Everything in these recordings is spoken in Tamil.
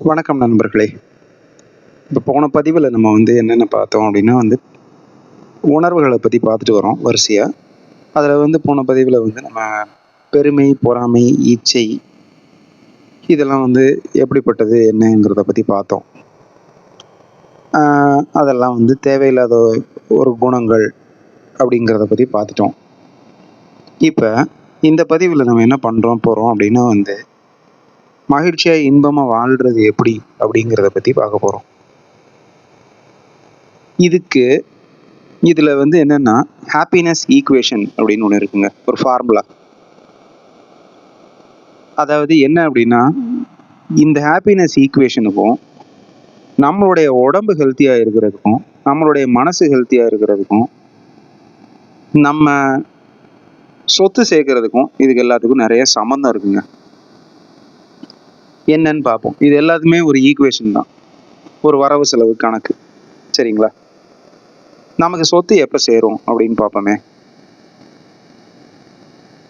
வணக்கம் நண்பர்களே. இப்போ போன பதிவில் நம்ம வந்து என்னென்ன பார்த்தோம் அப்படின்னா வந்து உணர்வுகளை பற்றி பார்த்துட்டு வரோம் வரிசையாக அதில் வந்து போன பதிவில் வந்து நம்ம பெருமை பொறாமை ஈச்சை இதெல்லாம் வந்து எப்படிப்பட்டது என்னங்கிறத பற்றி பார்த்தோம். அதெல்லாம் வந்து தேவையில்லாத ஒரு குணங்கள் அப்படிங்கிறத பற்றி பார்த்துட்டோம். இப்போ இந்த பதிவில் நம்ம என்ன பண்ணுறோம் போகிறோம் அப்படின்னா வந்து மகிழ்ச்சியாக இன்பமாக வாழ்கிறது எப்படி அப்படிங்கிறத பற்றி பார்க்க போகிறோம் இதுக்கு இதில் வந்து என்னென்னா ஹாப்பினஸ் ஈக்குவேஷன் அப்படின்னு ஒன்று இருக்குங்க ஒரு ஃபார்முலா அதாவது என்ன அப்படின்னா இந்த ஹாப்பினஸ் ஈக்குவேஷனுக்கும் நம்மளுடைய உடம்பு ஹெல்த்தியாக இருக்கிறதுக்கும் நம்மளுடைய மனசு ஹெல்த்தியாக இருக்கிறதுக்கும் நம்ம சொத்து சேர்க்கறதுக்கும் இதுக்கு எல்லாத்துக்கும் நிறைய சம்மந்தம் இருக்குங்க. என்னன்னு பார்ப்போம். இது எல்லாத்துமே ஒரு ஈக்குவேஷன் தான். ஒரு வரவு செலவு கணக்கு. சரிங்களா? நமக்கு சொத்து எப்போ சேரும் அப்படின்னு பார்ப்போமே.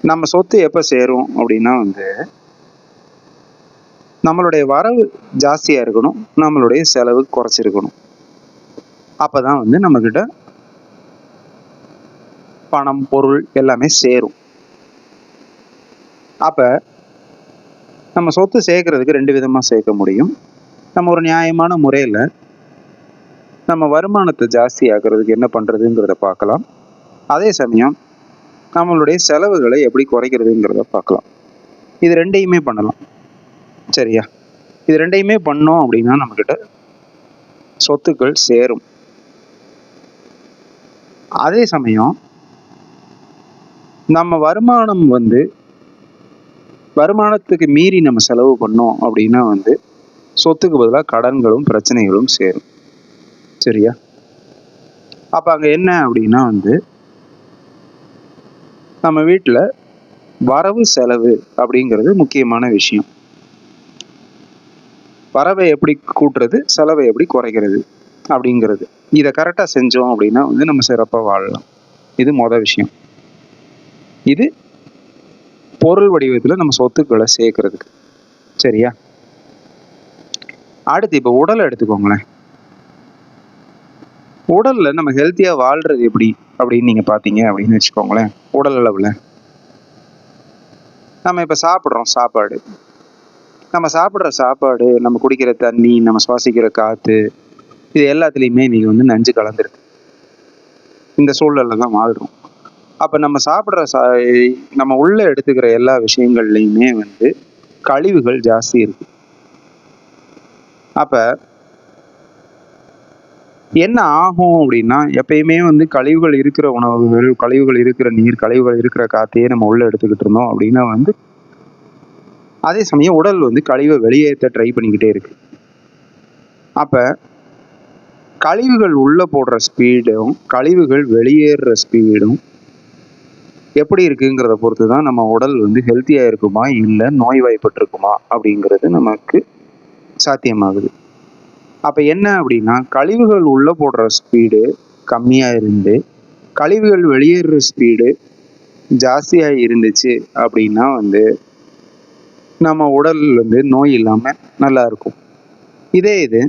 நம்ம சொத்து எப்போ சேரும் அப்படின்னா வந்து நம்மளுடைய வரவு ஜாஸ்தியாக இருக்கணும் நம்மளுடைய செலவு குறைச்சிருக்கணும். அப்போ தான் வந்து நம்மக்கிட்ட பணம் பொருள் எல்லாமே சேரும். அப்போ நம்ம சொத்து சேர்க்கறதுக்கு ரெண்டு விதமாக சேர்க்க முடியும். நம்ம ஒரு நியாயமான முறையில் நம்ம வருமானத்தை ஜாஸ்தி ஆக்கிறதுக்கு என்ன பண்ணுறதுங்கிறத பார்க்கலாம். அதே சமயம் நம்மளுடைய செலவுகளை எப்படி குறைக்கிறதுங்கிறத பார்க்கலாம். இது ரெண்டையுமே பண்ணலாம். சரியா? இது ரெண்டையுமே பண்ணோம் அப்படின்னா நம்மக்கிட்ட சொத்துக்கள் சேரும். அதே சமயம் நம்ம வருமானம் வந்து வருமானத்துக்கு மீறி நம்ம செலவு பண்ணோம் அப்படின்னா வந்து சொத்துக்கு பதிலாக கடன்களும் பிரச்சனைகளும் சேரும். சரியா? அப்போ அங்கே என்ன அப்படின்னா வந்து நம்ம வீட்டில் வரவு செலவு அப்படிங்கிறது முக்கியமான விஷயம். வரவை எப்படி கூட்டுறது செலவை எப்படி குறைக்கிறது அப்படிங்கிறது. இதை கரெக்டாக செஞ்சோம் அப்படின்னா வந்து நம்ம சிறப்பாக வாழலாம். இது மொதல் விஷயம். இது பொருள் வடிவத்தில் நம்ம சொத்துக்களை சேர்க்கறதுக்கு. சரியா? அடுத்து இப்போ உடலை எடுத்துக்கோங்களேன். உடலில் நம்ம ஹெல்த்தியாக வாழ்கிறது எப்படி? அப்படின்னு நீங்கள் பார்த்தீங்க அப்படின்னு வச்சுக்கோங்களேன். உடல் அளவில். நம்ம இப்போ சாப்பிட்றோம் சாப்பாடு. நம்ம சாப்பிட்ற சாப்பாடு நம்ம குடிக்கிற தண்ணி நம்ம சுவாசிக்கிற காற்று இது எல்லாத்துலேயுமே நீங்கள் வந்து நஞ்சு கலந்துருக்கு இந்த சூழலில் தான் வாழ்கிறோம் அப்போ நம்ம சாப்பிட்ற சா நம்ம உள்ளே எடுத்துக்கிற எல்லா விஷயங்கள்லையுமே வந்து கழிவுகள் ஜாஸ்தி இருக்கு. அப்போ என்ன ஆகும் அப்படின்னா எப்பயுமே வந்து கழிவுகள் இருக்கிற உணவுகள் கழிவுகள் இருக்கிற நீர் கழிவுகள் இருக்கிற காற்றையே நம்ம உள்ளே எடுத்துக்கிட்டு இருந்தோம் அப்படின்னா வந்து அதே சமயம் உடல் வந்து கழிவை வெளியேற்ற ட்ரை பண்ணிக்கிட்டே இருக்கு. அப்போ கழிவுகள் உள்ளே போடுற ஸ்பீடும் கழிவுகள் வெளியேறுற ஸ்பீடும் எப்படி இருக்குங்கிறத பொறுத்து தான் நம்ம உடல் வந்து ஹெல்த்தியாக இருக்குமா? இல்லை நோய்வாய்ப்பட்டிருக்குமா? அப்படிங்கிறது நமக்கு சாத்தியமாகுது. அப்போ என்ன அப்படின்னா கழிவுகள் உள்ளே போடுற ஸ்பீடு கம்மியாக இருந்து கழிவுகள் வெளியேறுற ஸ்பீடு ஜாஸ்தியாக இருந்துச்சு அப்படின்னா வந்து நம்ம உடல் வந்து நோய் இல்லாமல் நல்லா இருக்கும். இதே இது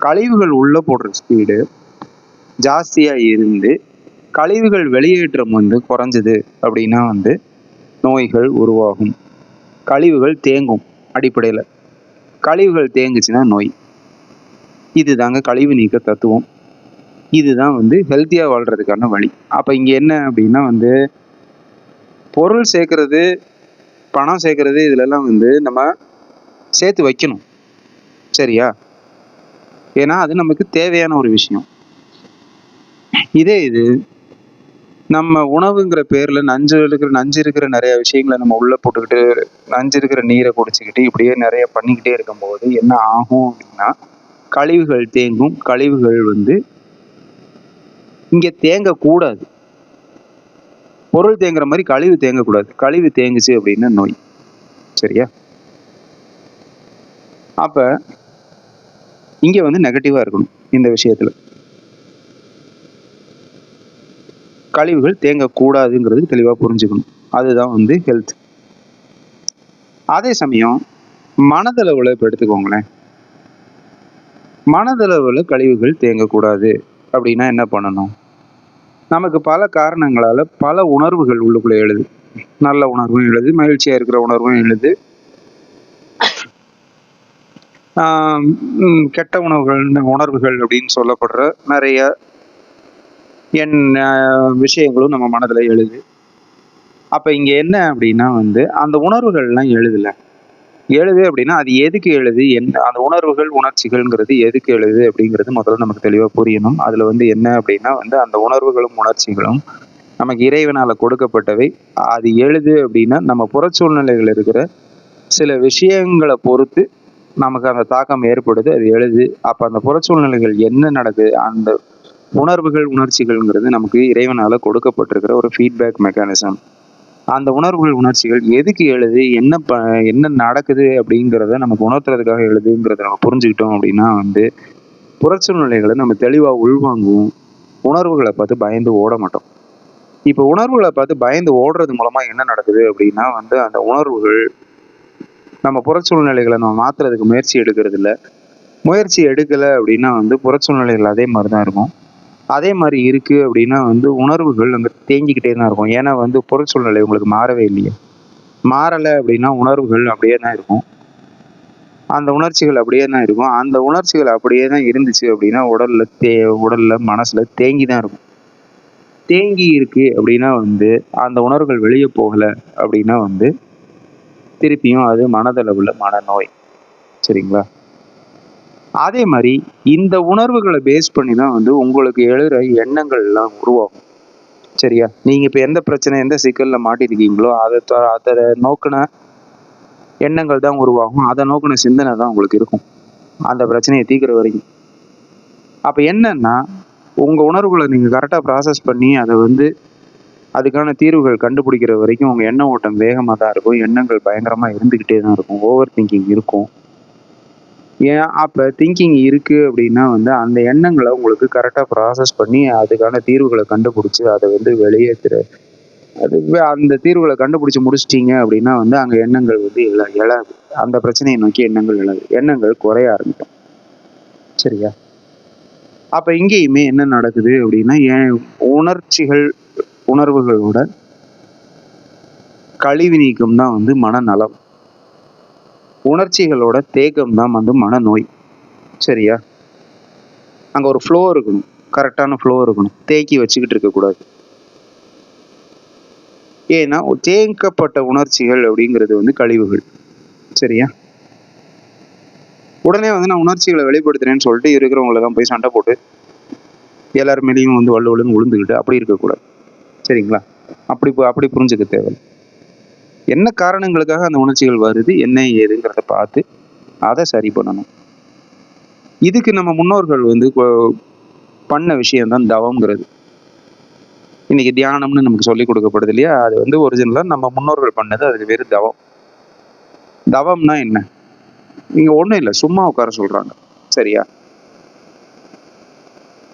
கழிவுகள் உள்ளே போடுற ஸ்பீடு ஜாஸ்தியாக இருந்து கழிவுகள் வெளியேற்றம் வந்து குறைஞ்சது அப்படின்னா வந்து நோய்கள் உருவாகும். கழிவுகள் தேங்கும் அடிப்படையில். கழிவுகள் தேங்குச்சுன்னா நோய். இதுதாங்க கழிவு நீக்க தத்துவம். இதுதான் வந்து ஹெல்த்தியாக வாழ்கிறதுக்கான வழி. அப்போ இங்கே என்ன அப்படின்னா வந்து பொருள் சேர்க்கறது பணம் சேர்க்கறது இதுலெல்லாம் வந்து நம்ம சேர்த்து வைக்கணும். சரியா? ஏன்னா அது நமக்கு தேவையான ஒரு விஷயம். இதே இது நம்ம உணவுங்கிற பேரில் நஞ்சு இருக்கிற நஞ்சு இருக்கிற நிறைய விஷயங்களை நம்ம உள்ளே போட்டுக்கிட்டு நஞ்சு இருக்கிற நீரை குடிச்சிக்கிட்டு இப்படியே நிறைய பண்ணிக்கிட்டே இருக்கும்போது என்ன ஆகும் அப்படின்னா கழிவுகள் தேங்கும். கழிவுகள் வந்து இங்கே தேங்கக்கூடாது. பொருள் தேங்குற மாதிரி கழிவு தேங்கக்கூடாது. கழிவு தேங்குச்சு அப்படின்னா நோய். சரியா? அப்போ இங்கே வந்து நெகட்டிவாக இருக்கணும் இந்த விஷயத்தில். கழிவுகள் தேங்கக்கூடாதுங்கிறது தெளிவாக புரிஞ்சுக்கணும். அதுதான் வந்து ஹெல்த் அதே சமயம் மனதளவில் இப்போ எடுத்துக்கோங்களேன். மனதளவில் கழிவுகள் தேங்கக்கூடாது அப்படின்னா என்ன பண்ணணும்? நமக்கு பல காரணங்களால் பல உணர்வுகள் உள்ளுக்குள்ளே எழுது. நல்ல உணர்வும் எழுது மகிழ்ச்சியாக இருக்கிற உணர்வும் எழுது. கெட்ட உணவுகள் உணர்வுகள் அப்படின்னு சொல்லப்படுற நிறைய என் விஷயங்களும் நம்ம மனதில் எழுது. அப்போ இங்கே என்ன அப்படின்னா வந்து அந்த உணர்வுகள்லாம் எழுதலை. எழுது அப்படின்னா அது எதுக்கு எழுது? என்ன அந்த உணர்வுகள் உணர்ச்சிகள்ங்கிறது எதுக்கு எழுது அப்படிங்கிறது முதல்ல நமக்கு தெளிவாக புரியணும். அதில் வந்து என்ன அப்படின்னா வந்து அந்த உணர்வுகளும் உணர்ச்சிகளும் நமக்கு இறைவனால் கொடுக்கப்பட்டவை. அது எழுது அப்படின்னா நம்ம புறச்சூழ்நிலைகள் இருக்கிற சில விஷயங்களை பொறுத்து நமக்கு அந்த தாக்கம் ஏற்படுது அது எழுது. அப்போ அந்த புறச்சூழ்நிலைகள் என்ன நடக்குது? அந்த உணர்வுகள் உணர்ச்சிகள்ங்கிறது நமக்கு இறைவனால் கொடுக்கப்பட்டிருக்கிற ஒரு ஃபீட்பேக் மெக்கானிசம் அந்த உணர்வுகள் உணர்ச்சிகள் எதுக்கு எழுது? என்ன ப என்ன நடக்குது அப்படிங்கிறத நமக்கு உணர்த்துறதுக்காக எழுதுங்கிறத நம்ம புரிஞ்சுக்கிட்டோம் அப்படின்னா வந்து புறச்சூழ்நிலைகளை நம்ம தெளிவாக உள்வாங்குவோம் உணர்வுகளை பார்த்து பயந்து ஓட மாட்டோம். இப்போ உணர்வுகளை பார்த்து பயந்து ஓடுறது மூலமாக என்ன நடக்குது அப்படின்னா வந்து அந்த உணர்வுகள் நம்ம புறச்சூழ்நிலைகளை நம்ம மாற்றுறதுக்கு முயற்சி எடுக்கிறது இல்லை முயற்சி எடுக்கலை அப்படின்னா வந்து புறச்சூழ்நிலைகள் அதே மாதிரி தான் இருக்கும். அதே மாதிரி இருக்குது அப்படின்னா வந்து உணர்வுகள் அங்கே தேங்கிக்கிட்டே தான் இருக்கும். ஏன்னா வந்து பொருள் சூழ்நிலை உங்களுக்கு மாறவே இல்லையே. மாறலை அப்படின்னா உணர்வுகள் அப்படியே தான் இருக்கும். அந்த உணர்ச்சிகள் அப்படியே தான் இருக்கும். அந்த உணர்ச்சிகள் அப்படியே தான் இருந்துச்சு அப்படின்னா உடலில் தே உடலில் மனசில் தேங்கி தான் இருக்கும். தேங்கி இருக்கு அப்படின்னா வந்து அந்த உணர்வுகள் வெளியே போகலை அப்படின்னா வந்து திருப்பியும் அது மனதளவில் மனநோய். சரிங்களா? அதே மாதிரி இந்த உணர்வுகளை பேஸ் பண்ணி தான் வந்து உங்களுக்கு எழுகிற எண்ணங்கள் எல்லாம் உருவாகும். சரியா? நீங்கள் இப்போ எந்த பிரச்சனை எந்த சிக்கலில் மாட்டிருக்கீங்களோ அதை த- அதை நோக்கின எண்ணங்கள் தான் உருவாகும். அதை நோக்கின சிந்தனை தான் உங்களுக்கு இருக்கும். அந்த பிரச்சனையை தீக்கிற வரைக்கும். அப்போ என்னன்னா உங்கள் உணர்வுகளை நீங்கள் கரெக்டாக ப்ராசஸ் பண்ணி அதை வந்து அதுக்கான தீர்வுகள் கண்டுபிடிக்கிற வரைக்கும் உங்கள் எண்ண ஓட்டம் வேகமாக தான் இருக்கும். எண்ணங்கள் பயங்கரமாக இருந்துக்கிட்டே தான் இருக்கும். ஓவர் திங்கிங் இருக்கும். ஏன் அப்போ திங்கிங் இருக்குது அப்படின்னா வந்து அந்த எண்ணங்களை உங்களுக்கு கரெக்டாக ப்ராசஸ் பண்ணி அதுக்கான தீர்வுகளை கண்டுபிடிச்சி அதை வந்து வெளியேற்று அது அந்த தீர்வுகளை கண்டுபிடிச்சி முடிச்சிட்டிங்க அப்படின்னா வந்து அங்கே எண்ணங்கள் வந்து எழ எழாது. அந்த பிரச்சனையை நோக்கி எண்ணங்கள் எழாது. எண்ணங்கள் குறைய ஆரம்பிக்கும். சரியா? அப்போ இங்கேயுமே என்ன நடக்குது அப்படின்னா என் உணர்ச்சிகள் உணர்வுகளோட கழிவு நீக்கம் தான் வந்து மனநலம். உணர்ச்சிகளோட தேக்கம் தான் வந்து மனநோய். சரியா? அங்கே ஒரு ஃப்ளோ இருக்கணும். கரெக்டான ஃப்ளோ இருக்கணும். தேக்கி வச்சுக்கிட்டு இருக்கக்கூடாது. ஏன்னா தேங்கப்பட்ட உணர்ச்சிகள் அப்படிங்கிறது வந்து கழிவுகள். சரியா? உடனே வந்து நான் உணர்ச்சிகளை வெளிப்படுத்துறேன்னு சொல்லிட்டு இருக்கிறவங்கள தான் போய் சண்டை போட்டு எல்லார் மேலேயும் வந்து வள்ளுவலுன்னு விழுந்துக்கிட்டு அப்படி இருக்கக்கூடாது. சரிங்களா? அப்படி அப்படி புரிஞ்சுக்க தேவை என்ன காரணங்களுக்காக அந்த உணர்ச்சிகள் வருது என்ன ஏதுங்கிறத பார்த்து அதை சரி பண்ணணும். இதுக்கு நம்ம முன்னோர்கள் வந்து கொ- பண்ண விஷயம்தான் தவங்கிறது தவம்ங்கிறது. இன்னைக்கு தியானம்னு நமக்கு சொல்லி கொடுக்கப்படுது இல்லையா? அது வந்து ஒரிஜினலாக நம்ம முன்னோர்கள் பண்ணது அதுக்கு பேர் தவம். தவம்னா என்ன? நீங்கள் ஒன்றும் இல்லை சும்மா உட்கார சொல்கிறாங்க சரியா?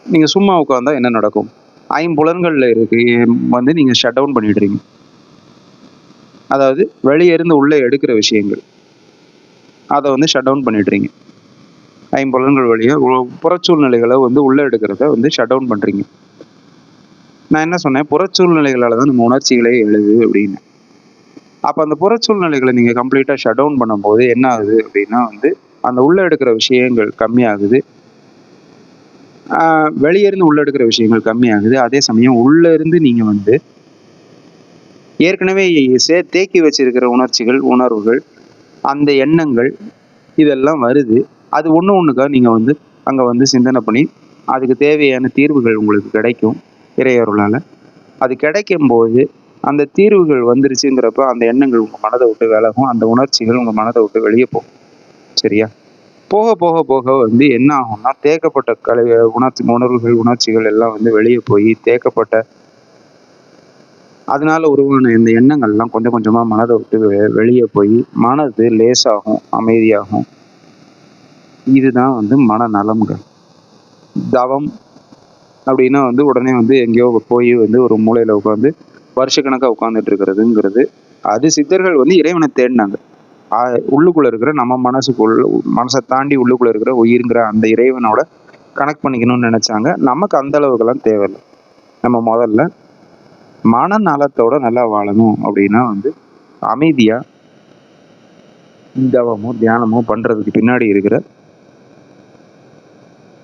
நீங்கள் சும்மா உட்காந்தா என்ன நடக்கும்? ஐம்புலன்களில் இருக்கு வந்து நீங்கள் ஷட் டவுன் பண்ணிடுறீங்க. அதாவது வெளியே இருந்து உள்ளே எடுக்கிற விஷயங்கள். அதை வந்து ஷட் டவுன் பண்ணிடுறீங்க. ஐம்புலன்கள் வழியாக புறச்சூழ்நிலைகளை வந்து உள்ளே எடுக்கிறத வந்து ஷட் டவுன் பண்ணுறீங்க நான் என்ன சொன்னேன்? புறச்சூழ்நிலைகளால் தான் நம்ம உணர்ச்சிகளே எழுது அப்படின்னு. அப்போ அந்த புறச்சூழ்நிலைகளை நீங்கள் கம்ப்ளீட்டாக ஷட் டவுன் பண்ணும்போது என்ன ஆகுது அப்படின்னா வந்து அந்த உள்ளே எடுக்கிற விஷயங்கள் கம்மியாகுது. வெளியேருந்து உள்ளே இருந்து எடுக்கிற விஷயங்கள் கம்மியாகுது. அதே சமயம் உள்ளேருந்து நீங்கள் வந்து ஏற்கனவே சே தேக்கி வச்சிருக்கிற உணர்ச்சிகள் உணர்வுகள் அந்த எண்ணங்கள் இதெல்லாம் வருது. அது ஒன்று ஒன்றுக்காக நீங்கள் வந்து அங்கே வந்து சிந்தனை பண்ணி அதுக்கு தேவையான தீர்வுகள் உங்களுக்கு கிடைக்கும் இறையருளால். அது கிடைக்கும் போது அந்த தீர்வுகள் வந்துருச்சுங்கிறப்ப அந்த எண்ணங்கள் உங்கள் மனதை விட்டு விலகும் அந்த உணர்ச்சிகள் உங்கள் மனதை விட்டு வெளியே போகும். சரியா? போக போக போக வந்து என்ன ஆகும்னா தேக்கப்பட்ட கலை உணர்ச்சி உணர்வுகள் உணர்ச்சிகள் எல்லாம் வந்து வெளியே போய் தேக்கப்பட்ட அதனால உருவான இந்த எண்ணங்கள்லாம் கொஞ்சம் கொஞ்சமாக மனதை விட்டு வெளியே போய் மனது லேசாகும் அமைதியாகும். இதுதான் வந்து மனநலம்கள். தவம் அப்படின்னா வந்து உடனே வந்து எங்கேயோ போய் வந்து ஒரு மூலையில் உட்காந்து வருஷக்கணக்காக உட்காந்துட்டு இருக்கிறதுங்கிறது அது சித்தர்கள் வந்து இறைவனை தேடினாங்க. உள்ளுக்குள்ளே இருக்கிற நம்ம மனசுக்குள்ள மனசை தாண்டி உள்ளுக்குள்ளே இருக்கிற உயிருங்கிற அந்த இறைவனோட கனெக்ட் பண்ணிக்கணும்னு நினச்சாங்க. நமக்கு அந்த அளவுக்கெல்லாம் தேவையில்லை. நம்ம முதல்ல மனநலத்தோட நல்லா வாழணும் அப்படின்னா வந்து அமைதியா தவமோ தியானமோ பண்றதுக்கு பின்னாடி இருக்கிற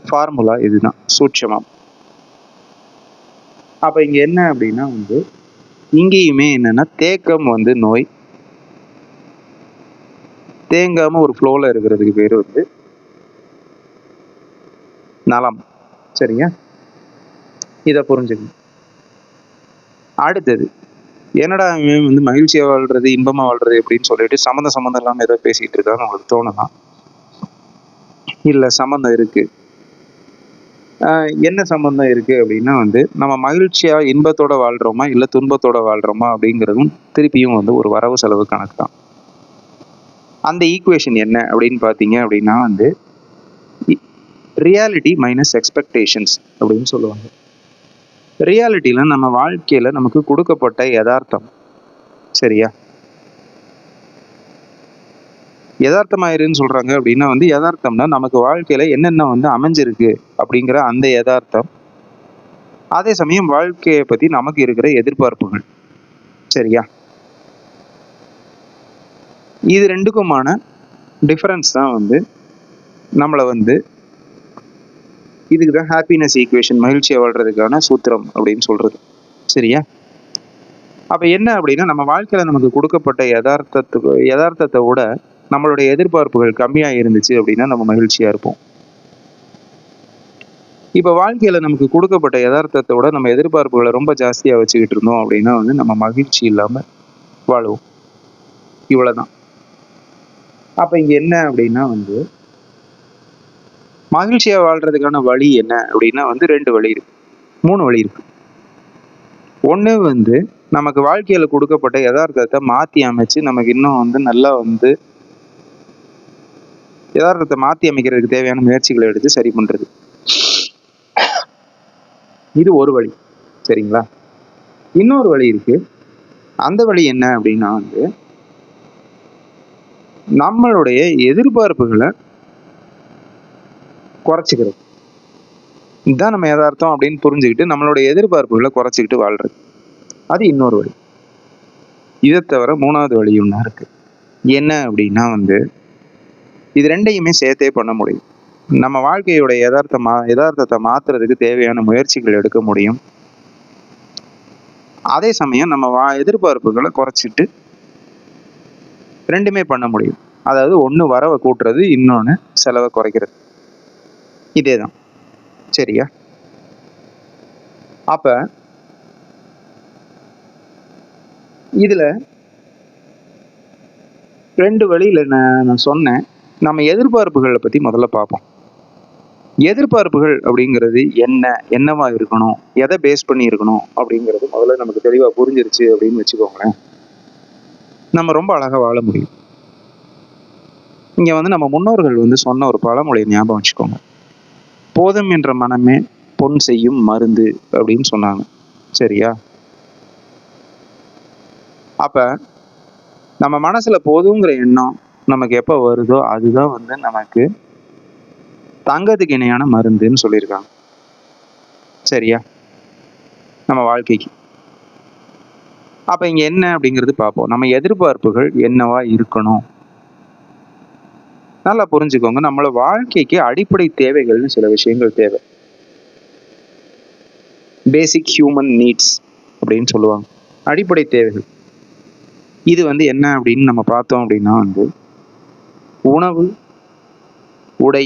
ஃபார்முலா இதுதான் சூட்சமம். அப்ப இங்க என்ன அப்படின்னா வந்து இங்கேயுமே என்னன்னா தேக்கம் வந்து நோய். தேங்காம ஒரு ஃப்ளோல இருக்கிறதுக்கு பேர் வந்து நலம். சரிங்க? இதை புரிஞ்சுக்கணும். அடுத்தது என்னடா இவன் வந்து மகிழ்ச்சியாக வாழ்றது இன்பமாக வாழ்றது அப்படின்னு சொல்லிட்டு சம்மந்த சம்மந்தம் இல்லாமல் ஏதோ பேசிகிட்டு இருக்கான்னு உங்களுக்கு தோணலாம் இல்லை சம்மந்தம் இருக்குது என்ன சம்மந்தம் இருக்குது அப்படின்னா வந்து நம்ம மகிழ்ச்சியாக இன்பத்தோட வாழ்கிறோமா இல்லை துன்பத்தோட வாழ்கிறோமா அப்படிங்கிறதும் திருப்பியும் வந்து ஒரு வரவு செலவு கணக்கு தான் அந்த ஈக்குவேஷன் என்ன அப்படின்னு பார்த்தீங்க அப்படின்னா வந்து ரியாலிட்டி மைனஸ் எக்ஸ்பெக்டேஷன்ஸ் அப்படின்னு சொல்லுவாங்க. ரியாலிட்டியில் நம்ம வாழ்க்கையில் நமக்கு கொடுக்கப்பட்ட யதார்த்தம். சரியா? யதார்த்தமாயிருன்னு சொல்கிறாங்க அப்படின்னா வந்து யதார்த்தம்னா நமக்கு வாழ்க்கையில் என்னென்ன வந்து அமைஞ்சிருக்கு அப்படிங்கிற அந்த யதார்த்தம். அதே சமயம் வாழ்க்கையை பற்றி நமக்கு இருக்கிற எதிர்பார்ப்புகள். சரியா? இது ரெண்டுக்குமான டிஃப்ரென்ஸ் தான் வந்து நம்மளை வந்து இதுக்கு தான் ஹாப்பினஸ் ஈக்குவேஷன் மகிழ்ச்சியை வாழ்கிறதுக்கான சூத்திரம் அப்படின்னு சொல்கிறது சரியா? அப்போ என்ன அப்படின்னா நம்ம வாழ்க்கையில் நமக்கு கொடுக்கப்பட்ட யதார்த்தத்துக்கு யதார்த்தத்தை விட நம்மளுடைய எதிர்பார்ப்புகள் கம்மியாக இருந்துச்சு அப்படின்னா நம்ம மகிழ்ச்சியாக இருப்போம். இப்போ வாழ்க்கையில் நமக்கு கொடுக்கப்பட்ட யதார்த்தத்தை விட நம்ம எதிர்பார்ப்புகளை ரொம்ப ஜாஸ்தியாக வச்சுக்கிட்டு இருந்தோம் அப்படின்னா வந்து நம்ம மகிழ்ச்சி இல்லாமல் வாழுவோம். இவ்வளோதான் அப்போ இங்கே என்ன அப்படின்னா வந்து மகிழ்ச்சியாக வாழ்றதுக்கான வழி என்ன அப்படின்னா வந்து ரெண்டு வழி இருக்கு. மூணு வழி இருக்கு. ஒன்று வந்து நமக்கு வாழ்க்கையில் கொடுக்கப்பட்ட யதார்த்தத்தை மாற்றி அமைச்சு நமக்கு இன்னும் வந்து நல்லா வந்து யதார்த்தத்தை மாற்றி அமைக்கிறதுக்கு தேவையான முயற்சிகளை எடுத்து சரி பண்ணுறது இது ஒரு வழி. சரிங்களா? இன்னொரு வழி இருக்கு. அந்த வழி என்ன அப்படின்னா வந்து நம்மளுடைய எதிர்பார்ப்புகளை குறைச்சிக்கிறது. இதுதான் நம்ம எதார்த்தம் அப்படின்னு புரிஞ்சுக்கிட்டு நம்மளுடைய எதிர்பார்ப்புகளை குறைச்சிக்கிட்டு வாழ்றது. அது இன்னொரு வழி. இதை தவிர மூணாவது வழி ஒன்று இருக்கு. என்ன அப்படின்னா வந்து இது ரெண்டையுமே சேர்த்தே பண்ண முடியும். நம்ம வாழ்க்கையோட யதார்த்த மா யதார்த்தத்தை மாத்துறதுக்கு தேவையான முயற்சிகள் எடுக்க முடியும். அதே சமயம் நம்ம வா எதிர்பார்ப்புகளை குறைச்சிட்டு ரெண்டுமே பண்ண முடியும். அதாவது ஒன்று வரவை கூட்டுறது இன்னொன்று செலவை குறைக்கிறது. இதே தான் சரியா? அப்ப இதுல ரெண்டு வழியில நான் நான் சொன்னேன். நம்ம எதிர்பார்ப்புகளை பத்தி முதல்ல பார்ப்போம் எதிர்பார்ப்புகள் அப்படிங்கிறது என்ன? என்னவா இருக்கணும்? எதை பேஸ் பண்ணி இருக்கணும்? அப்படிங்கிறது முதல்ல நமக்கு தெளிவா புரிஞ்சிருச்சு அப்படின்னு வச்சுக்கோங்களேன். நம்ம ரொம்ப அழகா வாழ முடியும். இங்க வந்து நம்ம முன்னோர்கள் வந்து சொன்ன ஒரு பழமொழியை ஞாபகம் வச்சுக்கோங்க. போதும் என்ற மனமே பொன் செய்யும் மருந்து அப்படின்னு சொன்னாங்க. சரியா? அப்ப நம்ம மனசுல போதுங்கிற எண்ணம் நமக்கு எப்போ வருதோ அதுதான் வந்து நமக்கு தங்கத்துக்கு இணையான மருந்துன்னு சொல்லியிருக்காங்க. சரியா? நம்ம வாழ்க்கைக்கு. அப்ப இங்க என்ன அப்படிங்கிறது பார்ப்போம். நம்ம எதிர்பார்ப்புகள் என்னவா இருக்கணும்? நல்லா புரிஞ்சுக்கோங்க. நம்மளோட வாழ்க்கைக்கு அடிப்படை தேவைகள்னு சில விஷயங்கள் தேவை. பேசிக் ஹியூமன் நீட்ஸ் அப்படின்னு சொல்லுவாங்க. அடிப்படை தேவைகள். இது வந்து என்ன அப்படின்னு நம்ம பார்த்தோம் அப்படின்னா வந்து உணவு உடை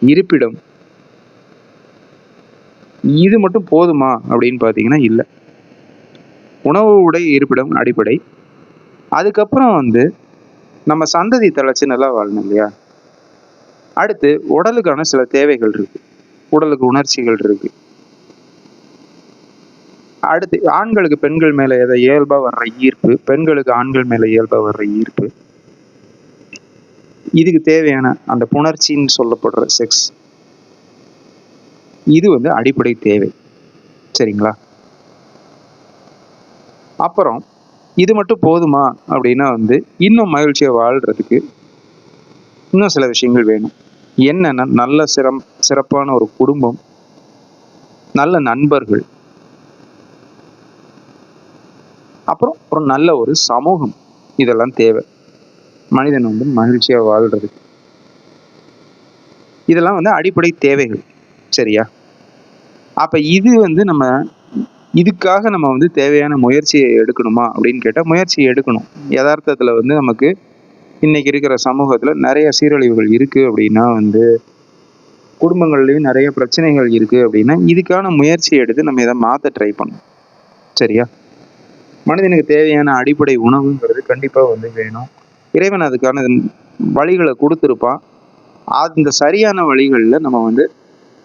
இருப்பிடம். இது மட்டும் போதுமா அப்படின்னு பார்த்தீங்கன்னா இல்லை. உணவு உடை இருப்பிடம் அடிப்படை. அதுக்கப்புறம் வந்து நம்ம சந்ததி தலைச்சு நல்லா வாழணும் இல்லையா? அடுத்து உடலுக்கான சில தேவைகள் இருக்கு. உடலுக்கு உணர்ச்சிகள் இருக்கு. அடுத்து ஆண்களுக்கு பெண்கள் மேல ஏதோ இயல்பா வர்ற ஈர்ப்பு பெண்களுக்கு ஆண்கள் மேல இயல்பா வர்ற ஈர்ப்பு இதுக்கு தேவையான அந்த புணர்ச்சின்னு சொல்லப்படுற செக்ஸ் இது வந்து அடிப்படை தேவை. சரிங்களா? அப்புறம் இது மட்டும் போதுமா? அப்படின்னா வந்து இன்னும் மகிழ்ச்சியாக வாழ்கிறதுக்கு இன்னும் சில விஷயங்கள் வேணும். என்னென்னா நல்ல சிறம் சிறப்பான ஒரு குடும்பம் நல்ல நண்பர்கள் அப்புறம் ஒரு நல்ல ஒரு சமூகம். இதெல்லாம் தேவை. மனிதன் வந்து மகிழ்ச்சியாக வாழ்கிறதுக்கு இதெல்லாம் வந்து அடிப்படை தேவைகள். சரியா? அப்போ இது வந்து நம்ம இதுக்காக நம்ம வந்து தேவையான முயற்சியை எடுக்கணுமா அப்படின்னு கேட்டால் முயற்சியை எடுக்கணும். யதார்த்தத்தில் வந்து நமக்கு இன்றைக்கி இருக்கிற சமூகத்தில் நிறைய சீரழிவுகள் இருக்குது அப்படின்னா வந்து குடும்பங்கள்லேயும் நிறைய பிரச்சனைகள் இருக்குது அப்படின்னா இதுக்கான முயற்சியை எடுத்து நம்ம இதை மாற்ற ட்ரை பண்ணணும். சரியா? மனிதனுக்கு தேவையான அடிப்படை உணவுங்கிறது கண்டிப்பாக வந்து வேணும். இறைவன் அதுக்கான வழிகளை கொடுத்துருப்பான். அந்த சரியான வழிகளில் நம்ம வந்து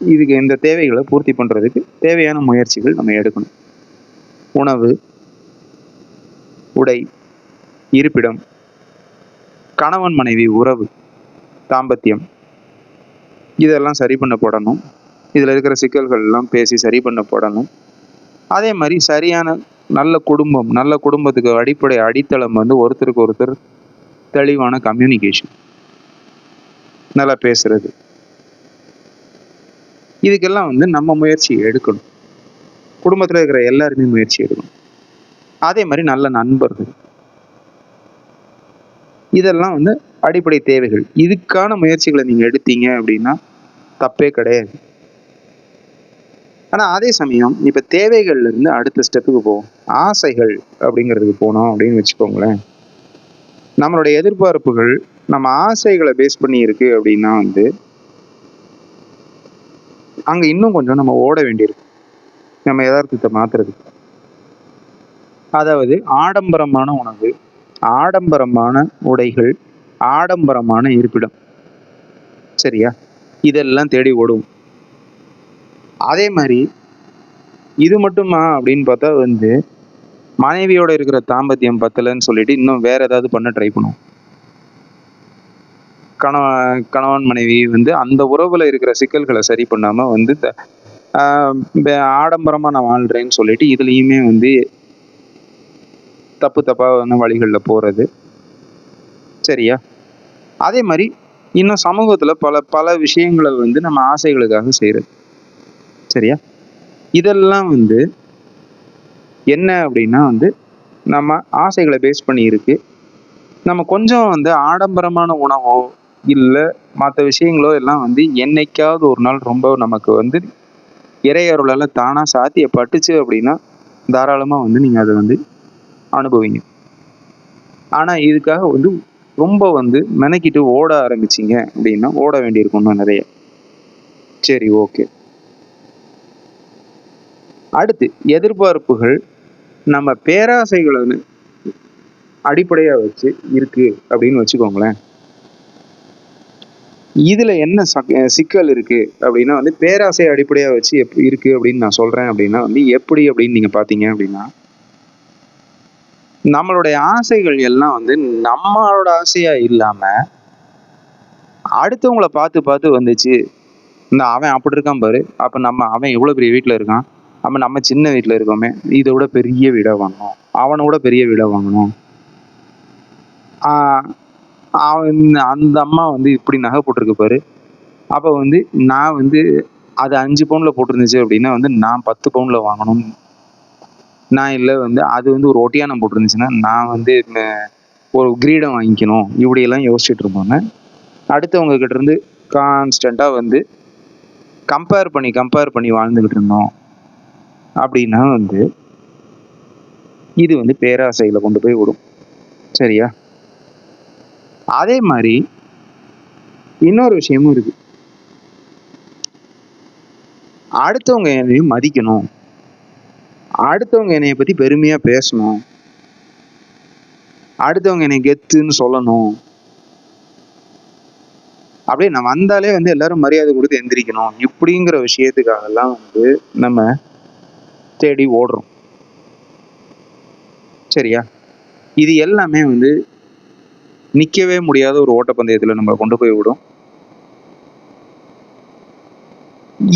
இதுக்கு இந்த தேவைகளை பூர்த்தி பண்ணுறதுக்கு தேவையான முயற்சிகள் நம்ம எடுக்கணும். உணவு உடை இருப்பிடம் கணவன் மனைவி உறவு தாம்பத்தியம். இதெல்லாம் சரி பண்ணப்படணும் இதில் இருக்கிற சிக்கல்கள் எல்லாம் பேசி சரி பண்ண போடணும். அதே மாதிரி சரியான நல்ல குடும்பம் நல்ல குடும்பத்துக்கு அடிப்படை அடித்தளம் வந்து ஒருத்தருக்கு ஒருத்தர் தெளிவான கம்யூனிகேஷன் நல்லா பேசுறது. இதுக்கெல்லாம் வந்து நம்ம முயற்சி எடுக்கணும். குடும்பத்தில் இருக்கிற எல்லாருமே முயற்சி எடுக்கணும். அதே மாதிரி நல்ல நண்பர்கள். இதெல்லாம் வந்து அடிப்படை தேவைகள். இதுக்கான முயற்சிகளை நீங்கள் எடுத்தீங்க அப்படின்னா தப்பே கிடையாது. ஆனால் அதே சமயம் இப்போ தேவைகள்லேருந்து அடுத்த ஸ்டெப்புக்கு போவோம். ஆசைகள் அப்படிங்கிறதுக்கு போனோம் அப்படின்னு வச்சுக்கோங்களேன். நம்மளுடைய எதிர்பார்ப்புகள் நம்ம ஆசைகளை பேஸ் பண்ணி இருக்கு அப்படின்னா வந்து அங்கே இன்னும் கொஞ்சம் நம்ம ஓட வேண்டியிருக்கு. நம்ம யதார்த்தத்தை மாத்துறது. அதாவது ஆடம்பரமான உணவு ஆடம்பரமான உடைகள் ஆடம்பரமான இருப்பிடம். சரியா? இதெல்லாம் தேடி ஓடும் அதே மாதிரி இது மட்டுமா அப்படின்னு பார்த்தா வந்து மனைவியோட இருக்கிற தாம்பத்தியம் பத்தலைன்னு சொல்லிட்டு இன்னும் வேற ஏதாவது பண்ண ட்ரை பண்ணுவோம். கணவன் கணவன் மனைவி வந்து அந்த உறவுல இருக்கிற சிக்கல்களை சரி பண்ணாம வந்து ஆடம்பரமாக நான் வாழ்கிறேன்னு சொல்லிட்டு இதுலேயுமே வந்து தப்பு தப்பான வழிகளில் போகிறது சரியா? அதே மாதிரி இன்னும் சமூகத்தில் பல பல விஷயங்களை வந்து நம்ம ஆசைகளுக்காக செய்கிறது சரியா? இதெல்லாம் வந்து என்ன அப்படின்னா வந்து நம்ம ஆசைகளை பேஸ் பண்ணி இருக்கு. நம்ம கொஞ்சம் வந்து ஆடம்பரமான உணவோ இல்லை மற்ற விஷயங்களோ எல்லாம் வந்து என்னைக்காவது ஒரு நாள் ரொம்ப நமக்கு வந்து இறையருளால் தானாக சாத்தியப்பட்டுச்சு அப்படின்னா தாராளமாக வந்து நீங்கள் அதை வந்து அனுபவிங்க. ஆனால் இதுக்காக வந்து ரொம்ப வந்து மெனக்கிட்டு ஓட ஆரம்பிச்சிங்க அப்படின்னா ஓட வேண்டியிருக்கும் நிறைய. சரி ஓகே. அடுத்து எதிர்பார்ப்புகள் நம்ம பேராசைகளை அடிப்படையாக வச்சு இருக்குது அப்படின்னு வச்சுக்கோங்களேன். இதில் என்ன சிக்கல் இருக்குது அப்படின்னா வந்து பேராசை அடிப்படையாக வச்சு எப் இருக்குது அப்படின்னு நான் சொல்கிறேன் அப்படின்னா வந்து எப்படி அப்படின்னு நீங்கள் பார்த்தீங்க அப்படின்னா நம்மளுடைய ஆசைகள் எல்லாம் வந்து நம்மளோட ஆசையாக இல்லாமல் அடுத்தவங்கள பார்த்து பார்த்து வந்துச்சு. இந்த அவன் அப்படி இருக்கான் பாரு. அப்போ நம்ம அவன் எவ்வளோ பெரிய வீட்டில் இருக்கான்? அப்போ நம்ம சின்ன வீட்டில் இருக்கோமே. இதை விட பெரிய வீடாக வாங்கணும். அவனை விட பெரிய வீடாக வாங்கணும். அந்த அம்மா வந்து இப்படி நகை போட்டிருக்கு பாரு. அப்போ வந்து நான் வந்து அது அஞ்சு பவுனில் போட்டிருந்துச்சு அப்படின்னா வந்து நான் பத்து பவுனில் வாங்கணும். நான் இல்லை வந்து அது வந்து ஒரு ஒட்டியானம் போட்டிருந்துச்சுன்னா நான் வந்து ஒரு கிரீடம் வாங்கிக்கணும். இப்படியெல்லாம் யோசிச்சுட்டு இருப்பாங்க அடுத்தவங்க கிட்ட இருந்து கான்ஸ்டண்ட்டாக வந்து கம்பேர் பண்ணி கம்பேர் பண்ணி வாழ்ந்துக்கிட்டு இருந்தோம். அப்படின்னா வந்து இது வந்து பேராசையில் கொண்டு போய் விடும். சரியா? அதே மாதிரி இன்னொரு விஷயமும் இருக்கு. அடுத்தவங்க என்னையும் மதிக்கணும். அடுத்தவங்க என்னைய பத்தி பெருமையா பேசணும். அடுத்தவங்க என்னை கெத்துன்னு சொல்லணும். அப்படியே நான் வந்தாலே வந்து எல்லாரும் மரியாதை கொடுத்து எந்திரிக்கணும். இப்படிங்கிற விஷயத்துக்காகலாம் வந்து நம்ம தேடி ஓடுறோம். சரியா? இது எல்லாமே வந்து நிற்கவே முடியாத ஒரு ஓட்டப்பந்தயத்தில் நம்ம கொண்டு போய் விடும்.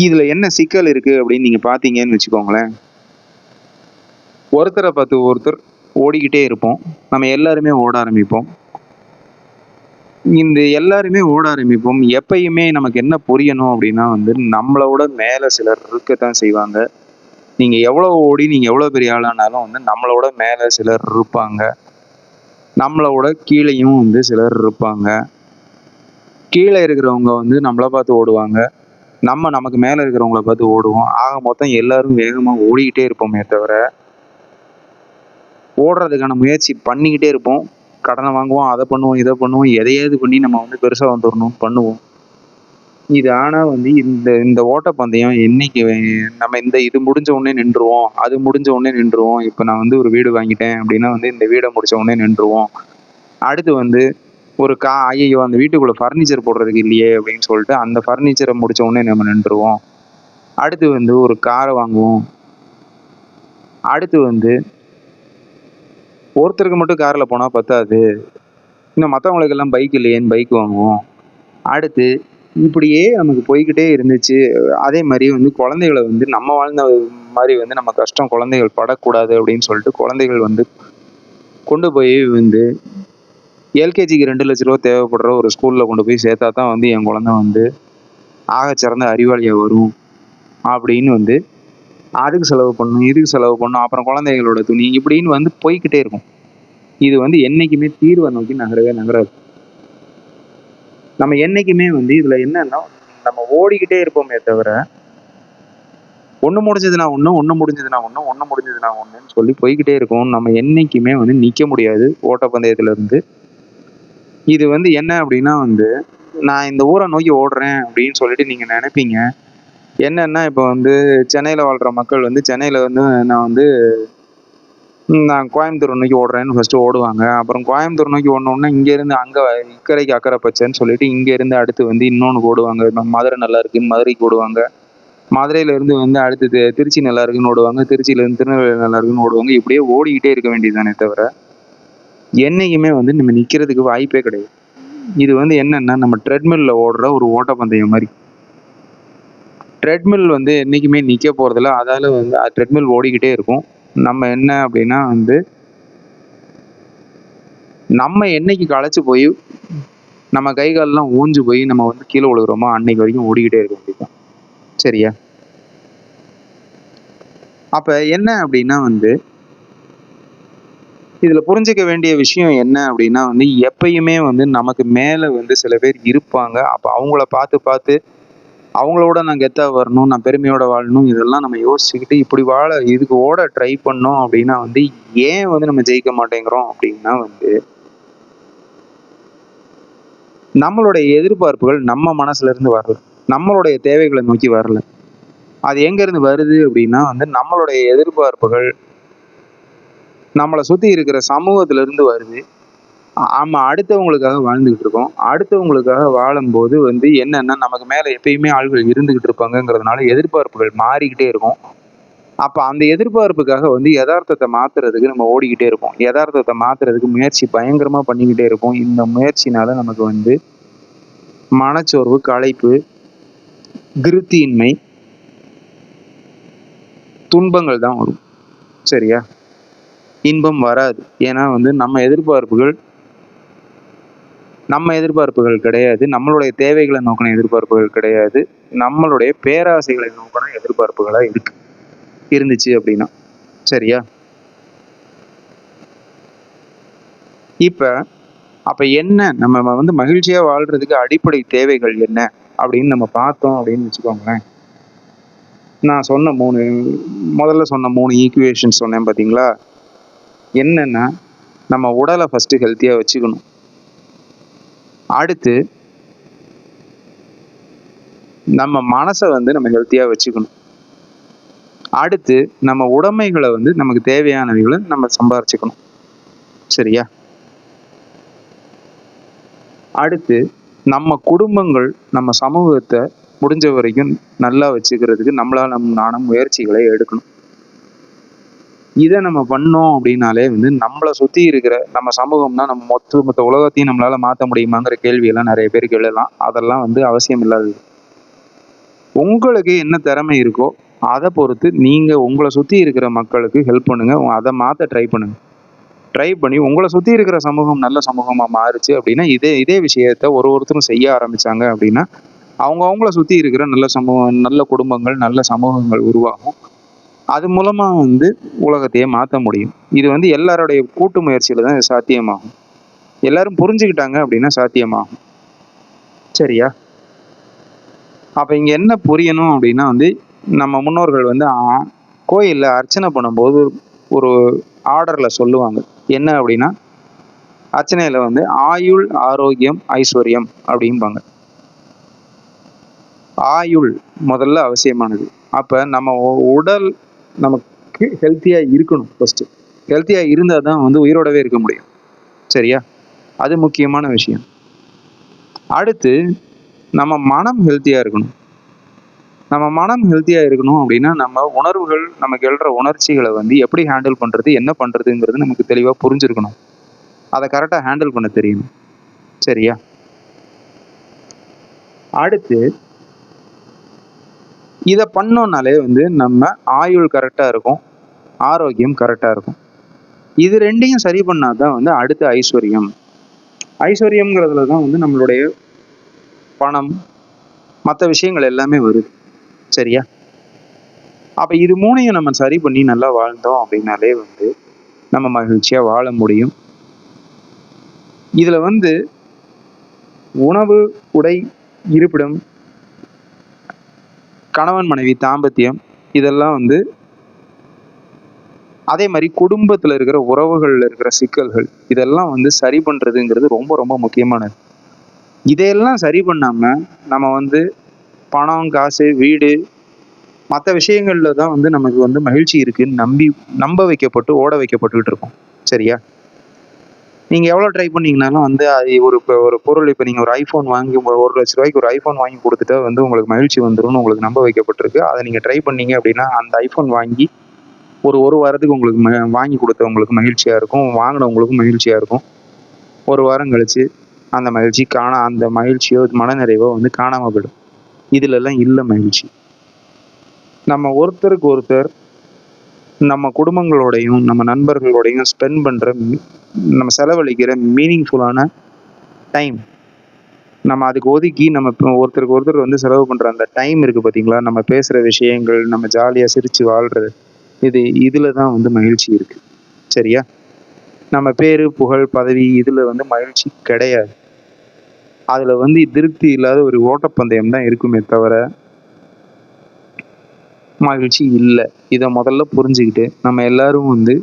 இதில் என்ன சிக்கல் இருக்குது அப்படின்னு நீங்கள் பார்த்தீங்கன்னு வச்சுக்கோங்களேன். ஒருத்தரை பார்த்து ஒருத்தர் ஓடிக்கிட்டே இருப்போம். நம்ம எல்லாருமே ஓட ஆரம்பிப்போம். இந்த எல்லாருமே ஓட ஆரம்பிப்போம். எப்பயுமே நமக்கு என்ன புரியணும் அப்படின்னா வந்து நம்மளோட மேலே சிலர் இருக்கத்தான் செய்வாங்க. நீங்கள் எவ்வளோ ஓடி நீங்கள் எவ்வளோ பெரிய ஆளானாலும் வந்து நம்மளோட மேலே சிலர் இருப்பாங்க. நம்மளோட கீழேயும் வந்து சிலர் இருப்பாங்க. கீழே இருக்கிறவங்க வந்து நம்மளை பார்த்து ஓடுவாங்க. நம்ம நமக்கு மேலே இருக்கிறவங்கள பார்த்து ஓடுவோம். ஆக மொத்தம் எல்லாரும் வேகமாக ஓடிக்கிட்டே இருப்போமே தவிர ஓடுறதுக்கான முயற்சி பண்ணிக்கிட்டே இருப்போம். கடனை வாங்குவோம் அதை பண்ணுவோம் இதை பண்ணுவோம் எதையாவது பண்ணி நம்ம வந்து பெருசாக வந்துடணும் பண்ணுவோம். இது ஆனால் வந்து இந்த இந்த ஓட்டப்பந்தயம் என்னைக்கு நம்ம இந்த இது முடிஞ்ச உடனே நின்றுவோம் அது முடிஞ்ச உடனே நின்றுவோம் இப்போ நான் வந்து ஒரு வீடு வாங்கிட்டேன் அப்படின்னா வந்து இந்த வீடை முடிச்ச உடனே நின்றுவோம். அடுத்து வந்து ஒரு கா ஐயோ அந்த வீட்டுக்குள்ளே ஃபர்னிச்சர் போடுறதுக்கு இல்லையே அப்படின்னு சொல்லிட்டு அந்த ஃபர்னிச்சரை முடிச்ச உடனே நம்ம நின்றுவோம். அடுத்து வந்து ஒரு காரை வாங்குவோம். அடுத்து வந்து ஒருத்தருக்கு மட்டும் காரில் போனால் பத்தாது. இன்னும் மற்றவங்களுக்கெல்லாம் பைக் இல்லையேன்னு பைக் வாங்குவோம். அடுத்து இப்படியே நமக்கு போய்கிட்டே இருந்துச்சு. அதே மாதிரி வந்து குழந்தைகளை வந்து நம்ம வாழ்ந்த மாதிரி வந்து நம்ம கஷ்டம் குழந்தைகள் படக்கூடாது அப்படின்னு சொல்லிட்டு குழந்தைகள் வந்து கொண்டு போய் வந்து எல்கேஜிக்கு ரெண்டு லட்ச ரூபா தேவைப்படுற ஒரு ஸ்கூலில் கொண்டு போய் சேர்த்தா தான் வந்து என் குழந்தை வந்து ஆகச்சிறந்த அறிவாளியாக வரும் அப்படின்னு வந்து அதுக்கு செலவு பண்ணணும் இதுக்கு செலவு பண்ணும் அப்புறம் குழந்தைகளோட துணி இப்படின்னு வந்து போய்கிட்டே இருக்கும். இது வந்து என்றைக்குமே தீர்வை நோக்கி நகரவே நகராது. நம்ம என்றைக்குமே வந்து இதில் என்னன்னா நம்ம ஓடிக்கிட்டே இருப்போமே தவிர ஒன்று முடிஞ்சதுனா ஒன்று ஒன்று முடிஞ்சதுனா ஒன்று ஒன்று முடிஞ்சதுனா ஒன்றுன்னு சொல்லி போய்கிட்டே இருக்கும் நம்ம என்றைக்குமே வந்து நிற்க முடியாது ஓட்டப்பந்தயத்துல இருந்து இது வந்து என்ன அப்படின்னா வந்து நான் இந்த ஊரை நோக்கி ஓடுறேன் அப்படின்னு சொல்லிட்டு நீங்கள் நினைப்பீங்க. என்னன்னா இப்போ வந்து சென்னையில் வாழ்கிற மக்கள் வந்து சென்னையில் வந்து நான் வந்து நான் கோயம்புத்தூர் நோக்கி ஓடுறேன்னு ஃபஸ்ட்டு ஓடுவாங்க. அப்புறம் கோயம்புத்தூர் நோக்கி ஓடனோடனே இங்கேருந்து அங்கே இக்கரைக்கு அக்கறை பச்சைன்னு சொல்லிட்டு இங்கேருந்து அடுத்து வந்து இன்னொன்று ஓடுவாங்க. மதுரை நல்லா இருக்குன்னு மதுரைக்கு ஓடுவாங்க. மதுரையிலேருந்து வந்து அடுத்து திருச்சி நல்லா இருக்குன்னு ஓடுவாங்க. திருச்சியிலேருந்து திருநெல்வேலி நல்லா இருக்குன்னு ஓடுவாங்க. இப்படியே ஓடிக்கிட்டே இருக்க வேண்டியதுதானே தவிர என்றைக்குமே வந்து நம்ம நிற்கிறதுக்கு வாய்ப்பே கிடையாது. இது வந்து என்னென்னா நம்ம ட்ரெட்மில்லில் ஓடுற ஒரு ஓட்டப்பந்தயம் மாதிரி. ட்ரெட்மில் வந்து என்றைக்குமே நிற்க போகிறதில்ல அதால் வந்து ட்ரெட்மில் ஓடிக்கிட்டே இருக்கும். நம்ம என்ன அப்படின்னா வந்து நம்ம என்னைக்கு களைச்சு போய் நம்ம கை காலெலாம் ஊஞ்சு போய் நம்ம வந்து கீழே விழுகிறோமோ அன்னைக்கு வரைக்கும் ஓடிக்கிட்டே இருக்க வேண்டியதான் சரியா? அப்போ என்ன அப்படின்னா வந்து இதில் புரிஞ்சிக்க வேண்டிய விஷயம் என்ன அப்படின்னா வந்து எப்பயுமே வந்து நமக்கு மேலே வந்து சில பேர் இருப்பாங்க. அப்போ அவங்கள பார்த்து பார்த்து அவங்களோட நான் கெத்தாக வரணும் நான் பெருமையோட வாழணும் இதெல்லாம் நம்ம யோசிச்சுக்கிட்டு இப்படி வாழ இதுக்கு ஓட ட்ரை பண்ணோம் அப்படின்னா வந்து ஏன் வந்து நம்ம ஜெயிக்க மாட்டேங்கிறோம் அப்படின்னா வந்து நம்மளுடைய எதிர்பார்ப்புகள் நம்ம மனசுல இருந்து வரல. நம்மளுடைய தேவைகளை நோக்கி வரல. அது எங்கேருந்து வருது அப்படின்னா வந்து நம்மளுடைய எதிர்பார்ப்புகள் நம்மளை சுற்றி இருக்கிற சமூகத்திலிருந்து வருது. ஆமாம் அடுத்தவங்களுக்காக வாழ்ந்துக்கிட்டு இருக்கோம். அடுத்தவங்களுக்காக வாழும்போது வந்து என்னென்னா நமக்கு மேலே எப்பயுமே ஆள்கள் இருந்துக்கிட்டு இருப்பாங்கங்கிறதுனால எதிர்பார்ப்புகள் மாறிக்கிட்டே இருக்கும். அப்போ அந்த எதிர்பார்ப்புக்காக வந்து யதார்த்தத்தை மாற்றுறதுக்கு நம்ம ஓடிக்கிட்டே இருப்போம் யதார்த்தத்தை மாற்றுறதுக்கு முயற்சி பயங்கரமாக பண்ணிக்கிட்டே இருப்போம் இந்த முயற்சினால நமக்கு வந்து மனச்சோர்வு களைப்பு திருப்தியின்மை துன்பங்கள் தான் வரும். சரியா? இன்பம் வராது. ஏன்னா வந்து நம்ம எதிர்பார்ப்புகள் நம்ம எதிர்பார்ப்புகள் கிடையாது. நம்மளுடைய தேவைகளை நோக்கின எதிர்பார்ப்புகள் கிடையாது. நம்மளுடைய பேராசைகளை நோக்கின எதிர்பார்ப்புகளாக இருக்கு. இருந்துச்சு அப்படின்னா. சரியா? இப்போ அப்போ என்ன? நம்ம வந்து மகிழ்ச்சியாக வாழ்றதுக்கு அடிப்படை தேவைகள் என்ன? அப்படின்னு நம்ம பார்த்தோம் அப்படின்னு வச்சுக்கோங்களேன். நான் சொன்ன மூணு முதல்ல சொன்ன மூணு ஈக்குவேஷன் சொன்னேன் பார்த்தீங்களா என்னென்னா நம்ம உடலை ஃபஸ்ட்டு ஹெல்த்தியாக வச்சுக்கணும். அடுத்து நம்ம மனசை வந்து நம்ம ஹெல்த்தியாக வச்சுக்கணும். அடுத்து நம்ம உடைமைகளை வந்து நமக்கு தேவையானவைகளை நம்ம சம்பாரிச்சுக்கணும். சரியா? அடுத்து நம்ம குடும்பங்கள் நம்ம சமூகத்தை முடிஞ்ச வரைக்கும் நல்லா வச்சுக்கிறதுக்கு நம்மளால நம்ம நானும் முயற்சிகளை எடுக்கணும். இதை நம்ம பண்ணோம் அப்படின்னாலே வந்து நம்மளை சுற்றி இருக்கிற நம்ம சமூகம்னா நம்ம மொத்த மொத்த உலகத்தையும் நம்மளால் மாற்ற முடியுமாங்கிற கேள்வியெல்லாம் நிறைய பேருக்கு எழலாம் அதெல்லாம் வந்து அவசியம் இல்லாதது. உங்களுக்கு என்ன திறமை இருக்கோ அதை பொறுத்து நீங்கள் உங்களை சுற்றி இருக்கிற மக்களுக்கு ஹெல்ப் பண்ணுங்கள் அதை மாற்ற ட்ரை பண்ணுங்கள் ட்ரை பண்ணி உங்களை சுற்றி இருக்கிற சமூகம் நல்ல சமூகமாக மாறுச்சு அப்படின்னா இதே இதே விஷயத்த ஒரு ஒருத்தரும் செய்ய ஆரம்பிச்சாங்க அப்படின்னா அவங்க அவங்கள சுற்றி இருக்கிற நல்ல சமூகம் நல்ல குடும்பங்கள் நல்ல சமூகங்கள் உருவாகும். அது மூலமாக வந்து உலகத்தையே மாற்ற முடியும். இது வந்து எல்லாருடைய கூட்டு முயற்சியில் தான் இது சாத்தியமாகும். எல்லாரும் புரிஞ்சுக்கிட்டாங்க அப்படின்னா சாத்தியமாகும். சரியா? அப்போ இங்கே என்ன புரியணும் அப்படின்னா வந்து நம்ம முன்னோர்கள் வந்து கோயிலில் அர்ச்சனை பண்ணும்போது ஒரு ஆர்டரில் சொல்லுவாங்க. என்ன அப்படின்னா அர்ச்சனையில் வந்து ஆயுள் ஆரோக்கியம் ஐஸ்வர்யம் அப்படிம்பாங்க. ஆயுள் முதல்ல அவசியமானது. அப்போ நம்ம உடல் நமக்கு ஹெல்த்தியாக இருக்கணும் ஃபஸ்ட்டு ஹெல்த்தியாக இருந்தால் தான் வந்து உயிரோடவே இருக்க முடியும். சரியா? அது முக்கியமான விஷயம். அடுத்து நம்ம மனம் ஹெல்த்தியாக இருக்கணும். நம்ம மனம் ஹெல்த்தியாக இருக்கணும் அப்படின்னா நம்ம உணர்வுகள் நமக்கு எழுற உணர்ச்சிகளை வந்து எப்படி ஹேண்டில் பண்ணுறது என்ன பண்ணுறதுங்கிறது நமக்கு தெளிவாக புரிஞ்சிருக்கணும். அதை கரெக்டாக ஹேண்டில் பண்ண தெரியணும். சரியா? அடுத்து இதை பண்ணோம்னாலே வந்து நம்ம ஆயுள் கரெக்டாக இருக்கும் ஆரோக்கியம் கரெக்டாக இருக்கும். இது ரெண்டையும் சரி பண்ணால் தான் வந்து அடுத்த ஐஸ்வர்யம். ஐஸ்வர்யம்ங்கிறதுல தான் வந்து நம்மளுடைய பணம் மற்ற விஷயங்கள் எல்லாமே வருது. சரியா? அப்போ இது மூணையும் நம்ம சரி பண்ணி நல்லா வாழ்ந்தோம் அப்படின்னாலே வந்து நம்ம மகிழ்ச்சியாக வாழ முடியும். இதில் வந்து உணவு உடை இருப்பிடம் கணவன் மனைவி தாம்பத்தியம் இதெல்லாம் வந்து அதே மாதிரி குடும்பத்தில் இருக்கிற உறவுகளில் இருக்கிற சிக்கல்கள் இதெல்லாம் வந்து சரி பண்ணுறதுங்கிறது ரொம்ப ரொம்ப முக்கியமானது. இதையெல்லாம் சரி பண்ணாமல் நம்ம வந்து பணம் காசு வீடு மற்ற விஷயங்களில் தான் வந்து நமக்கு வந்து மகிழ்ச்சி இருக்குன்னு நம்பி நம்ப வைக்கப்பட்டு ஓட வைக்கப்பட்டுக்கிட்டு இருக்கோம். சரியா? நீங்கள் எவ்வளோ ட்ரை பண்ணிங்கனாலும் வந்து அது ஒரு இப்போ ஒரு பொருள் இப்போ நீங்கள் ஒரு ஐஃபோன் வாங்கி ஒரு ஒரு லட்ச ரூபாய்க்கு ஒரு ஐஃபோன் வாங்கி கொடுத்துட்டா வந்து உங்களுக்கு மகிழ்ச்சி வந்துடும் உங்களுக்கு நம்ப வைக்கப்பட்டிருக்கு. அதை நீங்கள் ட்ரை பண்ணீங்க அப்படின்னா அந்த ஐஃபோன் வாங்கி ஒரு ஒரு வாரத்துக்கு உங்களுக்கு ம வாங்கி கொடுத்தவங்களுக்கு மகிழ்ச்சியாக இருக்கும். வாங்கினவங்களுக்கும் மகிழ்ச்சியாக இருக்கும். ஒரு வாரம் கழித்து அந்த மகிழ்ச்சி காண அந்த மகிழ்ச்சியோ மனநிறைவோ வந்து காணாமல் போயிடும். இதுலெல்லாம் இல்லை மகிழ்ச்சி. நம்ம ஒருத்தருக்கு ஒருத்தர் நம்ம குடும்பங்களோடையும் நம்ம நண்பர்களோடையும் ஸ்பெண்ட் பண்ணுற நம்ம செலவழிக்கிற மீனிங்ஃபுல்லான டைம் நம்ம அதுக்கு ஒதுக்கி நம்ம இப்போ ஒருத்தருக்கு ஒருத்தர் வந்து செலவு பண்ணுற அந்த டைம் இருக்குது பார்த்தீங்களா நம்ம பேசுகிற விஷயங்கள் நம்ம ஜாலியாக சிரித்து வாழ்கிறது இது இதில் தான் வந்து மகிழ்ச்சி இருக்குது சரியா? நம்ம பேர் புகழ் பதவி இதில் வந்து மகிழ்ச்சி கிடையாது. அதில் வந்து திருப்தி இல்லாத ஒரு ஓட்டப்பந்தயம் தான் இருக்குமே தவிர மகிழ்ச்சி இல்லை. இதை முதல்ல புரிஞ்சுக்கிட்டு நம்ம எல்லாரும் வந்து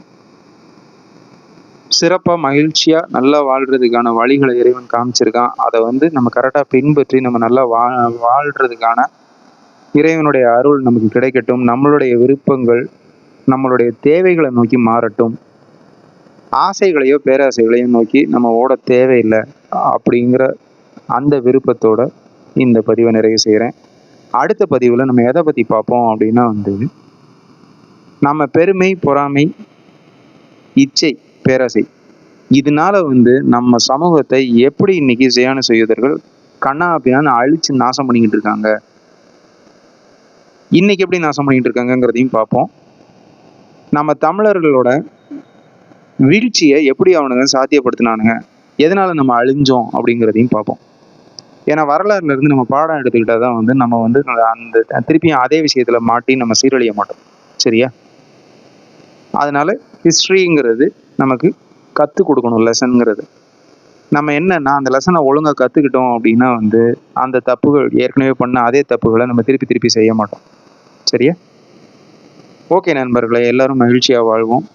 சிறப்பாக மகிழ்ச்சியாக நல்லா வாழ்கிறதுக்கான வழிகளை இறைவன் காமிச்சிருக்கான். அதை வந்து நம்ம கரெக்டாக பின்பற்றி நம்ம நல்லா வா வாழ்கிறதுக்கான இறைவனுடைய அருள் நமக்கு கிடைக்கட்டும். நம்மளுடைய விருப்பங்கள் நம்மளுடைய தேவைகளை நோக்கி மாறட்டும். ஆசைகளையோ பேராசைகளையோ நோக்கி நம்ம ஓட தேவையில்லை அப்படிங்கிற அந்த விருப்பத்தோட இந்த பதிவை நிறைவு செய்கிறேன். அடுத்த பதிவில் நம்ம எதை பற்றி பார்ப்போம் அப்படின்னா வந்து நம்ம பெருமை பொறாமை இச்சை பேராசை இதனால வந்து நம்ம சமூகத்தை எப்படி இன்னைக்கு ஜெயான செய்வதர்கள் கண்ணா அப்படின்னு அழிச்சு நாசம் பண்ணிக்கிட்டு இருக்காங்க. இன்னைக்கு எப்படி நாசம் பண்ணிக்கிட்டு இருக்காங்கங்கிறதையும் பார்ப்போம். நம்ம தமிழர்களோட வீழ்ச்சியை எப்படி அவனுங்க சாத்தியப்படுத்தினானுங்க. எதனால நம்ம அழிஞ்சோம் அப்படிங்கிறதையும் பார்ப்போம். ஏன்னா வரலாறுல இருந்து நம்ம பாடம் எடுத்துக்கிட்டா தான் வந்து நம்ம வந்து அந்த திருப்பியும் அதே விஷயத்துல மாட்டி நம்ம சீரழிய மாட்டோம். சரியா? அதனால ஹிஸ்ட்ரிங்கிறது நமக்கு கற்றுக் கொடுக்கணும் லெசனுங்கிறது நம்ம என்னன்னா அந்த லெசனை ஒழுங்காக கற்றுக்கிட்டோம் அப்படின்னா வந்து அந்த தப்புகள் ஏற்கனவே பண்ண அதே தப்புகளை நம்ம திருப்பி திருப்பி செய்ய மாட்டோம். சரியா? ஓகே நண்பர்களே எல்லாரும் மகிழ்ச்சியாக வாழ்வோம்.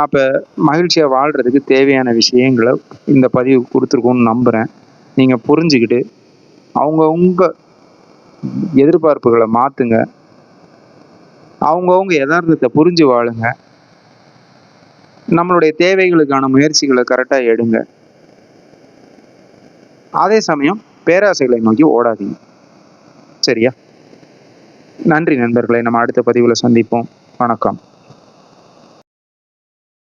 அப்போ மகிழ்ச்சியாக வாழ்கிறதுக்கு தேவையான விஷயங்களை இந்த பதிவு கொடுத்துருக்கோன்னு நம்புகிறேன் நீங்கள் புரிஞ்சுக்கிட்டு அவங்கவுங்க எதிர்பார்ப்புகளை மாற்றுங்க அவங்கவுங்க யதார்த்தத்தை புரிஞ்சு வாழுங்க. நம்மளுடைய தேவைகளுக்கான முயற்சிகளை கரெக்டாக எடுங்க. அதே சமயம் பேராசைகளை நோக்கி ஓடாதீங்க. சரியா? நன்றி நண்பர்களை நம்ம அடுத்த பதிவில் சந்திப்போம். வணக்கம்.